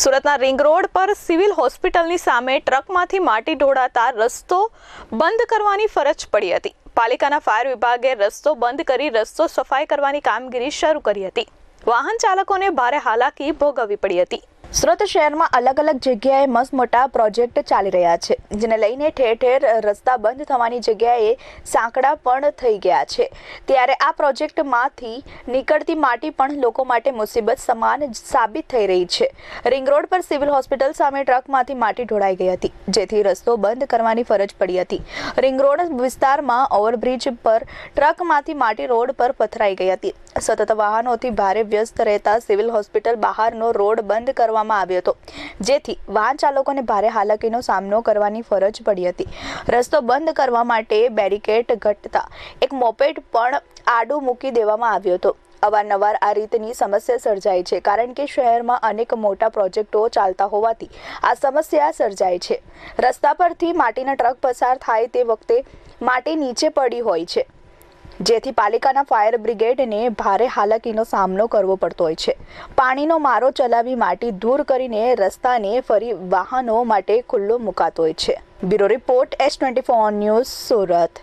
સુરતના ring road પર civil હોસ્પિટલની સામે ટ્રકમાંથી માટી ઢોળાતા રસ્તો બંધ કરવાની ફરજ પડી હતી. પાલિકાના ફાયર વિભાગે રસ્તો બંધ કરી રસ્તો સફાઈ કરવાની કામગીરી શરૂ કરી હતી. વાહન ચાલકોને ભારે હાલાકી ભોગવવી પડી હતી. સુરત શહેરમાં અલગ અલગ જગ્યાએ મસ્ત મોટા પ્રોજેક્ટ ચાલી રહ્યા છે, જેને લઈને ઠેર ઠેર રસ્તા બંધ થવાની જગ્યાએ સાંકડા પણ થઈ ગયા છે. ત્યારે આ પ્રોજેક્ટમાંથી નીકળતી માટી પણ લોકો માટે મુસીબત સમાન સાબિત થઈ રહી છે. રિંગ રોડ પર સિવિલ હોસ્પિટલ સામે ટ્રકમાંથી માટી ઢોળાઈ ગઈ હતી, જેથી રસ્તો બંધ કરવાની ફરજ પડી હતી. રિંગ રોડ વિસ્તારમાં ઓવરબ્રિજ પર ટ્રકમાંથી માટી રોડ પર પથરાઈ ગઈ હતી. સતત વાહનોથી ભારે વ્યસ્ત રહેતા સિવિલ હોસ્પિટલ બહારનો રોડ બંધ કરવામાં આવ્યો હતો. જેથી વાહન ચાલકોને ભારે હાલાકીનો સામનો કરવાની ફરજ પડી હતી. રસ્તો બંધ કરવા માટે બેરિકેડ ઘટતા એક મોપેડ પણ આડું મૂકી દેવામાં આવ્યો હતો. અવારનવાર આ રીતની સમસ્યા સર્જાય છે, કારણ કે શહેરમાં અનેક મોટા પ્રોજેક્ટો ચાલતા હોવાથી આ સમસ્યા સર્જાય છે. રસ્તા પરથી માટીના ટ્રક પસાર થાય તે વખતે માટી નીચે પડી હોય છે. જેથી પાલિકાના ફાયર બ્રિગેડને ભારે હાલાકીનો સામનો કરવો પડતો હોય છે. પાણીનો મારો ચલાવી માટી દૂર કરીને રસ્તાને ફરી વાહનો માટે ખુલ્લો મુકાતો હોય છે. Bureau report S twenty four news Surat.